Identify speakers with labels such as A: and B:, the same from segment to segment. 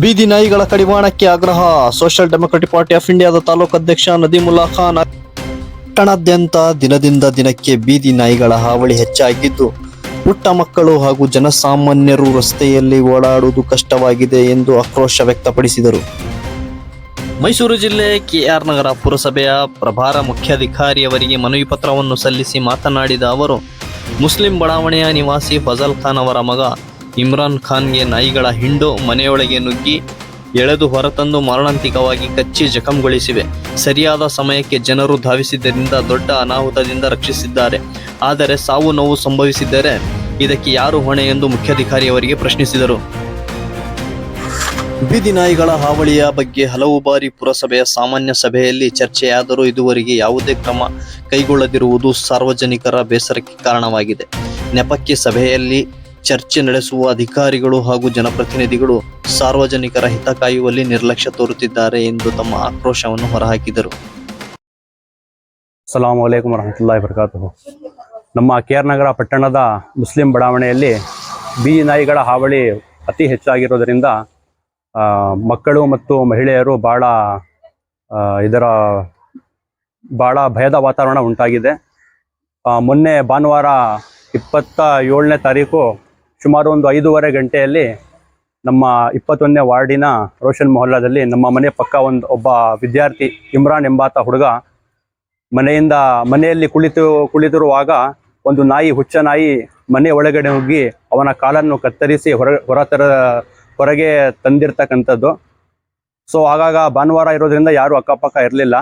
A: ಬೀದಿ ನಾಯಿಗಳ ಕಡಿವಾಣಕ್ಕೆ ಆಗ್ರಹ. ಸೋಷಿಯಲ್ ಡೆಮೊಕ್ರೆಟಿಕ್ ಪಾರ್ಟಿ ಆಫ್ ಇಂಡಿಯಾದ ತಾಲೂಕು ಅಧ್ಯಕ್ಷ ನದೀಮುಲ್ಲಾ ಖಾನ್ ಪಟ್ಟಣಾದ್ಯಂತ ದಿನದಿಂದ ದಿನಕ್ಕೆ ಬೀದಿ ನಾಯಿಗಳ ಹಾವಳಿ ಹೆಚ್ಚಾಗಿದ್ದು, ಪುಟ್ಟ ಮಕ್ಕಳು ಹಾಗೂ ಜನಸಾಮಾನ್ಯರು ರಸ್ತೆಯಲ್ಲಿ ಓಡಾಡುವುದು ಕಷ್ಟವಾಗಿದೆ ಎಂದು ಆಕ್ರೋಶ ವ್ಯಕ್ತಪಡಿಸಿದರು. ಮೈಸೂರು ಜಿಲ್ಲೆ ಕೆಆರ್ ನಗರ ಪುರಸಭೆಯ ಪ್ರಭಾರ ಮುಖ್ಯಾಧಿಕಾರಿಯವರಿಗೆ ಮನವಿ ಪತ್ರವನ್ನು ಸಲ್ಲಿಸಿ ಮಾತನಾಡಿದ ಅವರು, ಮುಸ್ಲಿಂ ಬಡಾವಣೆಯ ನಿವಾಸಿ ಫಜಲ್ ಖಾನ್ ಅವರ ಮಗ ಇಮ್ರಾನ್ ಖಾನ್ಗೆ ನಾಯಿಗಳ ಹಿಂಡು ಮನೆಯೊಳಗೆ ನುಗ್ಗಿ ಎಳೆದು ಹೊರತಂದು ಮಾರಣಾಂತಿಕವಾಗಿ ಕಚ್ಚಿ ಜಖಂಗೊಳಿಸಿವೆ. ಸರಿಯಾದ ಸಮಯಕ್ಕೆ ಜನರು ಧಾವಿಸಿದ್ದರಿಂದ ದೊಡ್ಡ ಅನಾಹುತದಿಂದ ರಕ್ಷಿಸಿದ್ದಾರೆ. ಆದರೆ ಸಾವು ನೋವು ಸಂಭವಿಸಿದ್ದರೆ ಇದಕ್ಕೆ ಯಾರು ಹೊಣೆ ಎಂದು ಮುಖ್ಯಾಧಿಕಾರಿಯವರಿಗೆ ಪ್ರಶ್ನಿಸಿದರು. ಬೀದಿ ನಾಯಿಗಳ ಹಾವಳಿಯ ಬಗ್ಗೆ ಹಲವು ಬಾರಿ ಪುರಸಭೆಯ ಸಾಮಾನ್ಯ ಸಭೆಯಲ್ಲಿ ಚರ್ಚೆಯಾದರೂ ಇದುವರೆಗೆ ಯಾವುದೇ ಕ್ರಮ ಕೈಗೊಳ್ಳದಿರುವುದು ಸಾರ್ವಜನಿಕರ ಬೇಸರಕ್ಕೆ ಕಾರಣವಾಗಿದೆ. ನೆಪಕ್ಕೆ ಸಭೆಯಲ್ಲಿ ಚರ್ಚೆ ನಡೆಸುವ ಅಧಿಕಾರಿಗಳು ಹಾಗೂ ಜನಪ್ರತಿನಿಧಿಗಳು ಸಾರ್ವಜನಿಕರ ಹಿತ ಕಾಯುವಲ್ಲಿ ನಿರ್ಲಕ್ಷ್ಯ ತೋರುತ್ತಿದ್ದಾರೆ ಎಂದು ತಮ್ಮ ಆಕ್ರೋಶವನ್ನು ಹೊರಹಾಕಿದರು.
B: ಸಲಾಂ ವಲೈಕುಮ್ ವರಹಮತುಲ್ಲಾಹಿ ವರ್ಕಾತುಹು ನಮ್ಮ ಕೆಆರ್ ನಗರ ಪಟ್ಟಣದ ಮುಸ್ಲಿಂ ಬಡಾವಣೆಯಲ್ಲಿ ಬೀದಿ ನಾಯಿಗಳ ಹಾವಳಿ ಅತಿ ಹೆಚ್ಚಾಗಿರೋದರಿಂದ ಮಕ್ಕಳು ಮತ್ತು ಮಹಿಳೆಯರು ಭಾಳ ಇದರ ಭಾಳ ಭಯದ ವಾತಾವರಣ ಉಂಟಾಗಿದೆ. ಮೊನ್ನೆ ಭಾನುವಾರ ಇಪ್ಪತ್ತ ಏಳನೇ ತಾರೀಕು ಸುಮಾರು ಒಂದು ಐದೂವರೆ ಗಂಟೆಯಲ್ಲಿ ನಮ್ಮ ಇಪ್ಪತ್ತೊಂದನೇ ವಾರ್ಡಿನ ರೋಷನ್ ಮೊಹಲ್ಲಾದಲ್ಲಿ ನಮ್ಮ ಮನೆ ಪಕ್ಕ ಒಂದು ಒಬ್ಬ ವಿದ್ಯಾರ್ಥಿ ಇಮ್ರಾನ್ ಎಂಬಾತ ಹುಡುಗ ಮನೆಯಿಂದ ಮನೆಯಲ್ಲಿ ಕುಳಿತು ಕುಳಿತಿರುವಾಗ ಒಂದು ನಾಯಿ, ಹುಚ್ಚ ನಾಯಿ ಮನೆ ಒಳಗಡೆ ಹೋಗಿ ಅವನ ಕಾಲನ್ನು ಕತ್ತರಿಸಿ ಹೊರ ಹೊರತರ ಹೊರಗೆ ತಂದಿರ್ತಕ್ಕಂಥದ್ದು. ಸೊ ಆಗಾಗ ಭಾನುವಾರ ಇರೋದ್ರಿಂದ ಯಾರು ಅಕ್ಕಪಕ್ಕ ಇರಲಿಲ್ಲ.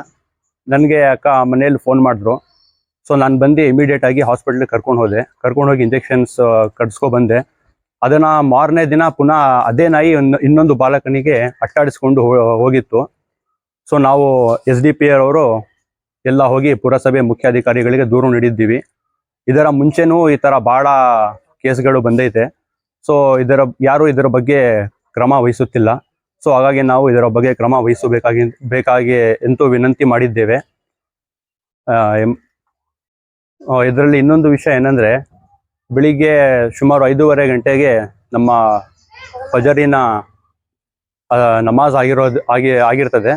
B: ನನಗೆ ಅಕ್ಕ ಮನೆಯಲ್ಲಿ ಫೋನ್ ಮಾಡಿದ್ರು. ಸೊ ನಾನು ಬಂದು ಇಮಿಡಿಯೇಟ್ ಆಗಿ ಹಾಸ್ಪಿಟ್ಲಿಗೆ ಕರ್ಕೊಂಡು ಹೋದೆ. ಕರ್ಕೊಂಡು ಹೋಗಿ ಇಂಜೆಕ್ಷನ್ಸ್ ಕಟ್ಸ್ಕೊ ಬಂದೆ. ಅದನ್ನ ಮಾರನೇ ದಿನ ಪುನಃ ಅದೇ ನಾಯಿ ಇನ್ನೊಂದು ಬಾಲಕನಿಗೆ ಅಟ್ಟಾಡಿಸ್ಕೊಂಡು ಹೋಗಿತ್ತು. ಸೊ ನಾವು ಎಸ್ ಡಿ ಪಿ ಅವರು ಎಲ್ಲ ಹೋಗಿ ಪುರಸಭೆ ಮುಖ್ಯಾಧಿಕಾರಿಗಳಿಗೆ ದೂರು ನೀಡಿದ್ದೀವಿ. ಇದರ ಮುಂಚೆನೂ ಈ ತರ ಭಾಳ ಕೇಸ್ಗಳು ಬಂದೈತೆ. ಸೊ ಇದರ, ಯಾರು ಇದರ ಬಗ್ಗೆ ಕ್ರಮ ವಹಿಸುತ್ತಿಲ್ಲ. ಸೊ ಹಾಗಾಗಿ ನಾವು ಇದರ ಬಗ್ಗೆ ಕ್ರಮ ವಹಿಸಬೇಕಾಗಿ, ಬೇಕಾಗಿ ಎಂತೂ ವಿನಂತಿ ಮಾಡಿದ್ದೇವೆ. ಇದರಲ್ಲಿ ಇನ್ನೊಂದು ವಿಷಯ ಏನಂದ್ರೆ, ಬೆಳಿಗ್ಗೆ ಸುಮಾರು ಐದೂವರೆ ಗಂಟೆಗೆ ನಮ್ಮ ಫಜರಿನ ನಮಾಜ್ ಆಗಿರೋದು, ಆಗಿ, ಆಗಿರ್ತದೆ.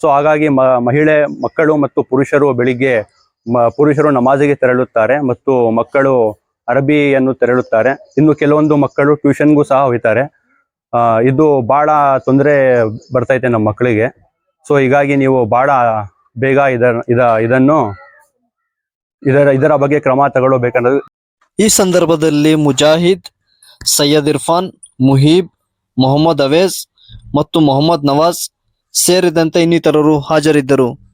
B: ಸೊ, ಹಾಗಾಗಿ ಮಹಿಳೆ, ಮಕ್ಕಳು ಮತ್ತು ಪುರುಷರು ಬೆಳಿಗ್ಗೆ ಪುರುಷರು ನಮಾಜಿಗೆ ತೆರಳುತ್ತಾರೆ ಮತ್ತು ಮಕ್ಕಳು ಅರಬಿಯನ್ನು ತೆರಳುತ್ತಾರೆ. ಇನ್ನು ಕೆಲವೊಂದು ಮಕ್ಕಳು ಟ್ಯೂಷನ್ಗೂ ಸಹ ಹೋಗ್ತಾರೆ. ಇದು ಬಹಳ ತೊಂದರೆ ಬರ್ತೈತೆ ನಮ್ಮ ಮಕ್ಕಳಿಗೆ. ಸೊ, ಹೀಗಾಗಿ ನೀವು ಬಹಳ ಬೇಗ ಇದ, ಇದನ್ನು ಇದರ ಇದರ ಬಗ್ಗೆ ಕ್ರಮ ತಗೊಳ್ಬೇಕನ್ನೋದು
A: ಈ ಸಂದರ್ಭದಲ್ಲಿ ಮುಜಾಹಿದ್ ಸೈಯದ್ ಇರ್ಫಾನ್, ಮುಹೀಬ್, ಮೊಹಮ್ಮದ್ ಅವೇಜ್ ಮತ್ತು ಮೊಹಮ್ಮದ್ ನವಾಜ್ ಸೇರಿದಂತೆ ಇನ್ನಿತರರು ಹಾಜರಿದ್ದರು.